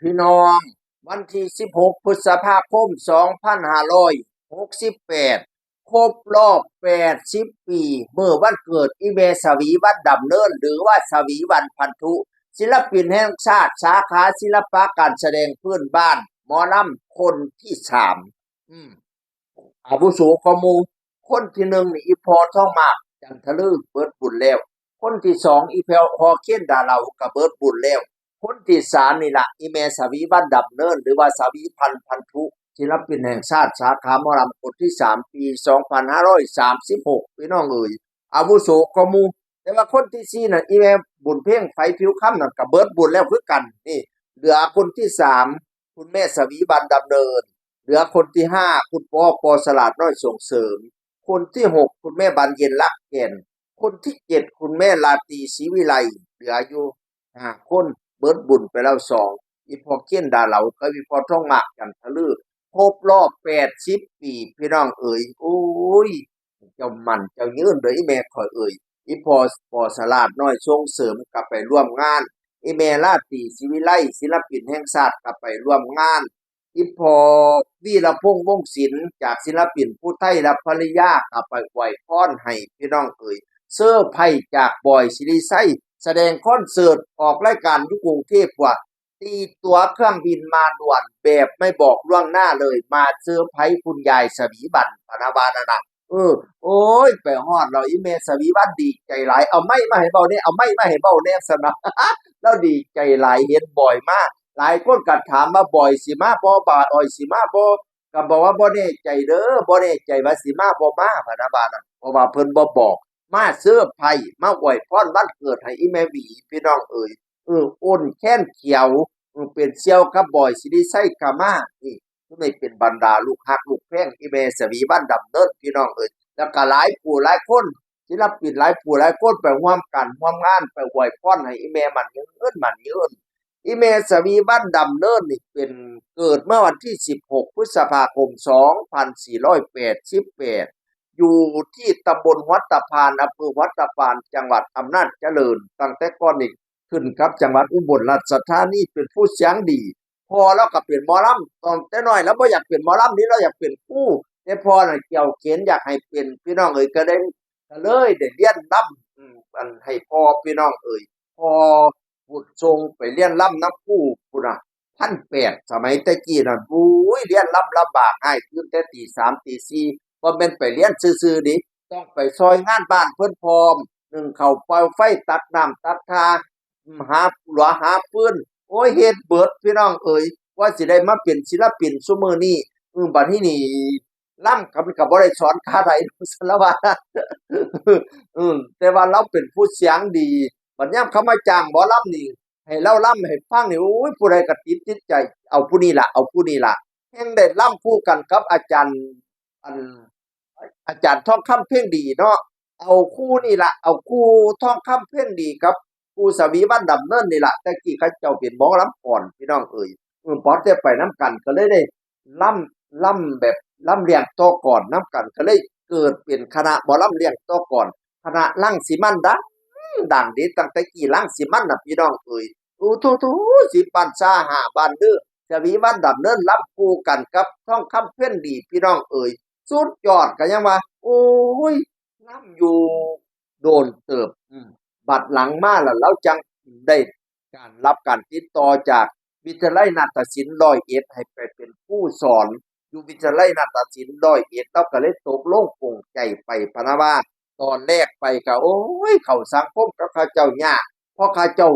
พี่น้องวันที่ 16 พฤษภาคม 2568 ครบรอบ 80 ปี เมื่อวันเกิดอีเมสวีวันดำเนิน หรือว่าสวีวันพันธุ ศิลปินแห่งชาติ สาขาศิลปะการแสดงพื้นบ้าน หมอลำคนที่สามอืมอาวุโสกว่าหมูคนที่หนึ่งอีพอท่องมาก จันทลือเบิดบุญแล้ว คนที่สองอีเพลฮอเคียนดาเหลากับเบิดบุญแล้ว คนที่สามนี่ละอีเมสวีบ้านดับเนิน หรือว่าสวีพันธ์พันธุศิลปินแห่งชาติสาขามอลำคนที่สามปีสองพันห้าร้อยสามสิบหกพี่น้องเอ๋ยอาวุโสกมู แต่ว่าคนที่สี่น่ะอีเมบุญเพ่งไฟผิวค่ำนั่นกับเบิร์ดบุญแล้วคือกันนี่ เหลือคนที่สามคุณแม่สวีบันดำเนิน เหลือคนที่ห้าคุณพ่อปอสลาดน้อยส่งเสริม คนที่หกคุณแม่บานเย็นลักเก่นคนที่เจ็ดคุณแม่ลาตีศรีวิไลเหลืออยู่ห้าคน บิดบุญไปแล้วสองอีพอเกี้ยนดาเหลากับอีพอท่องหมากกันทะลือครบรอบแปดสิบปีพี่น้องเอ๋ยโอ้ยเจ้ามันเจ้ายืนเลยอีแม่คอยเอ่ยอีพอปอสลาดน้อยส่งเสริมกลับไปร่วมงานอีแม่ลาตีศิวิไลศิลปินแห่งชาติกลับไปร่วมงานอีพอวีระพงษ์วงศิลป์จากศิลปินผู้ไทยและภรรยากลับไปไหวพรให้พี่น้องเอ่ยเสื้อไผ่จากบอยซิริไซ แสดงคอนเสิร์ตออกรายการยุกรุงเทพว่า ตีตัวเครื่องบินมาด่วนแบบไม่บอกล่วงหน้าเลย มาเซอร์ไพรส์คุณยายสวีบันพนาบานานะเออ โอ้ยไปฮอดเราอีเมสวีบันดีใจหลาย เอาไม่มาให้เบาเนี่ยเอาไม่มาให้เบาเนี่ยสนะแล้วดีใจหลายเห็นบ่อยมาก หลายคนก็ถามมาบ่อยสิมาบ่บาดอ่อยสิมาบ่ก็บอกว่าบ่แน่ใจเด้อบ่แน่ใจว่าสิมาบ่มาพนาบานะเพราะว่าเพิ่นบ่บอก มาเสื้อไผ่มาอวยพรวันเกิดให้อีแม่หวีพี่น้องเอ๋ยเอออ้นแค้นเขียวเออเป็นเซียวกับบอยสิริไซกามานี่ไม่เป็นบรรดาลูกฮักลูกแพงอีแม่สวีบ้านดำเนินพี่น้องเอ๋ยแล้วก็หลายผู้หลายคนศิลปินหลายผู้หลายคนไปร่วมกันร่วมงานไปอวยพรให้อีแม่มันยืนมันยืนอีเมสวีบ้านดำเนินนี่เป็นเกิดเมื่อวันที่ 16 พฤษภาคม 2488 อยู่ที่ตำบลวัดตะพานอำเภอวัดตะพานจังหวัดอำนาจเจริญ ตั้งแต่ก่อนนี่ขึ้นครับ จังหวัดอุบลราชธานีเป็นผู้เสียงดี พอแล้วก็เปลี่ยนหมอลำตอนแต่น้อยแล้วบ่อยากเปลี่ยนหมอลำนี้เราอยากเปลี่ยนผู้แต่พอน่ะเกี่ยวเขียนอยากให้เป็นพี่น้องเอ๋ยก็ได้ก็เลยได้เรียนลำอันให้พอพี่น้องเอ๋ยพอบุตรทรงไปเรียนล่ำน้ำผู้พุ่นน่ะพันแปดสมัยตะกี้น่ะบุ้ยเรียนล่ำลำบากง่ายขึ้นแต่ตีสามตีสี่ บ่แม่นไปเรียนซื่อๆดิต้องไปซอยงานบ้านเพิ่นพร้อมหนึ่งเข้าเป่าไฟตัดน้ำตัดทาหาหลัวหาปืนโอ้ยเฮ็ดเบิดพี่น้องเอ๋ยว่าสิได้มาเป็นศิลปินซุมื้อนี้อืมบัดนี้นี่ล่ำกับกับบ่ได้สอนคาไดสารวัตรอืมแต่ว่าเราเป็นผู้เสียงดีบัดยามเขามาจ้างหมอลำนี่ให้เราล่ำให้ฟังนี่โอ้ยผู้ใดก็ติดติดใจ เอาผู้นี้ล่ะเอาผู้นี้ล่ะแห่งได้ล่ำคู่กันกับอาจารย์อัน อาจารย์ทองคำเพ่งดีเนาะเอาคู่นี่ละเอาคู่ทองคำเพ่งดีครับคู่สวีบ้านดำเนินนี่ละแต่กี้เขาเจ้าเป็นหมอลำก่อนพี่น้องเอ่ยเออพอได้ไปน้ำกันก็เลยได้ล่ำล่ำแบบล่ำเลียงต่อก่อนน้ำกันก็เลยเกิดเป็นคณะหมอลำเลียงต่อก่อน คณะลั่งสีมันดังดังด็ดตั้งแต่กี่ล้างสิมันนะพี่น้องเอ้ยอู้ทูทูสิปันซาหาบานเด้อจะมีวันดำเนินรับคู่กันกับท่องคำเพื่อนดีพี่น้องเอ้ย สุดยอดกันยังว่า โอ้ยน้ำอยู่โดนเติบอืมบัดหลังมาแล้วเราจังได้การรับการติดต่อจากวิทยาลัยนาฏศิลป์ร้อยเอ็ดให้ไปเป็นผู้สอนอยู่วิทยาลัยนาฏศิลป์ร้อยเอ็ดเราก็เลยตกลงปลงใจไปพนะว่าตอนแรกไปก็โอ้ย เขาสังคมกับข้าเจ้ายากเพราะข้าเจ้า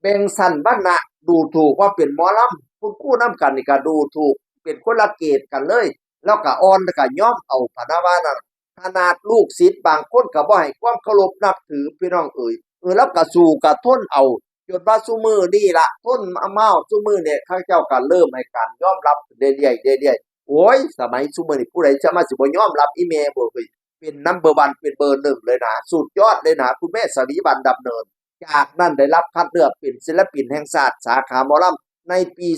แบ่งสันบ้านนะดูถูกว่าเป็นหมอลำคุณคู่น้ำกันนี่ก็ดูถูกเป็นคนละเกตกันเลย แล้วก็อ่อนแล้วก็ย่อมเอาพนาวานั่นขนาดลูกศิษย์บางคนก็บ่ให้ความเคารพนับถือพี่น้องเอ่ยเออแล้วก็สู้ก็ทนเอาจนว่าซุมือนี่ละทนมาเมาซุมือเนี่ยข้าเจ้าก็เริ่มให้การยอมรับเรื่อยๆเรื่อยๆโอ้ยสมัยซุมือนี่ผู้ใดจะมาสิบ่ยอมรับอีเมลบ่เฮ้ยเป็นนัมเบอร์วันเป็นเบอร์หนึ่งเลยนะสุดยอดเลยนะคุณแม่สวีบันดำเนิน จากนั้นได้รับคัดเลือกเป็นศิลปินแห่งชาติสาขาหมอลำในปี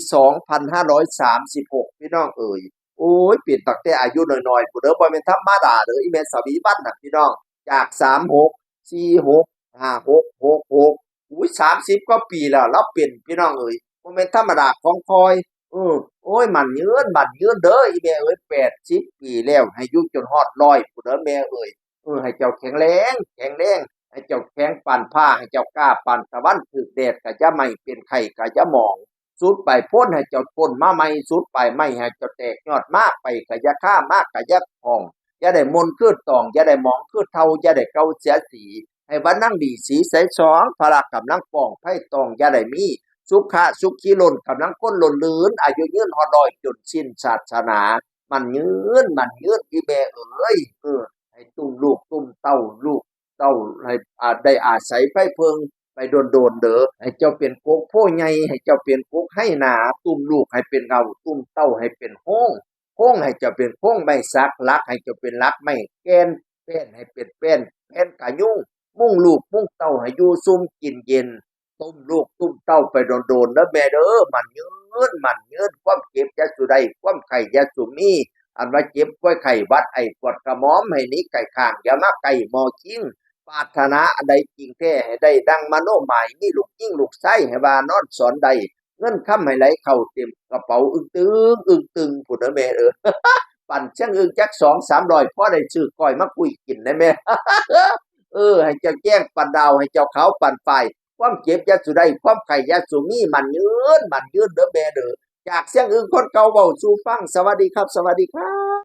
2536 พี่น้องเอ่ย โอ้ยเปลี่ยนตั้งแต่อายุน้อยๆผู้เด้อบ่แม่นธรรมดาเด้ออีแม่สวีบันน่ะพี่น้องจาก36 46 56 66อุ้ย30กว่าปีแล้วเราเป็นพี่น้องเอ่ยบ่แม่นธรรมดาของคอยเออโอ้ยมันยืนมันยืนเด้ออีแม่เอ้ย80ปีแล้วให้อยู่จนฮอด100พุ่นเด้อแม่เอ้ยเออให้เจ้าแข็งแรงแข็งแรงให้เจ้าแข็งปานผ้าให้เจ้ากล้าปานตะวันถึกแดดก็จะไม่เป็นไข้ก็จะหมอง สุดไปพ้นให้เจ้าพ้นมาใหม่สุดไปไม่ให้เจ้าแตกยอดมากไปกะยะค่ามากกะยะพองอย่าได้มนคือตองอย่าได้มองคือเทาอย่าได้เกาเสียสีให้วันนั่งดีสีใสสองพละกำลังปองไพ่ตองอย่าได้มีสุขะสุขีล้นกำลังก้นล้นลืนอายุยืนฮอดอยจนสิ้นศาสนา มันยืนมันยืนอีแม่เอ้ยเออให้ตุ้มลูกตุ้มเต้าลูกเต้าให้ได้อาศัยไฟเพิง ไปโดนโดนๆเด้อให้เจ้าเป็นโกกโพใหญ่ให้เจ้าเป็นโกกให้หนาตุ้มลูกให้เป็นเงาตุ้มเต้าให้เป็นห้องห้องให้เจ้าเป็นห้องไม่ซักลัก ให้เจ้าเป็นลักไม่แกนแป้นให้เป็นแป้นแป้นกะยุ่งมุ่งลูกมุ่งเต้าให้อยู่ซุ่มกินเย็นตุ้มลูกตุ้มเต้าไปโดนโดนๆเด้อแม่เด้อมันยืนมันยืนความเจ็บยาสุใดความไข่ยาสุมีอันว่าเจ็บป่วยไข้หวัดไอปวดกระม่อมให้นี้ไก่ข้างอย่ามาไก่หมอคิง ปรารถนาอันใดจริงแท้ให้ได้ดังมโนหมายมีลูกยิ่งลูกไส้ให้ว่านอนสอนใด เงินค้ำให้ไหลเข้าเต็มกระเป๋าอึ้งตึงอึ้งตึงผุดนะแม่เออปั่นเชียงอึ้งจักสองสามร้อยพอได้ซื้อก้อยมาคุยกินนะแม่เออ ให้เจ้าแจ้งปั่นดาวให้เจ้าเขาปั่นไฟความเจ็บยาสุได้ความไข่ยาสุมีมันยืนมันยืนเด้อแม่เด้อจากเสียงอึ้งคนเก่าเบาสู่ฟังสวัสดีครับ สวัสดีครับ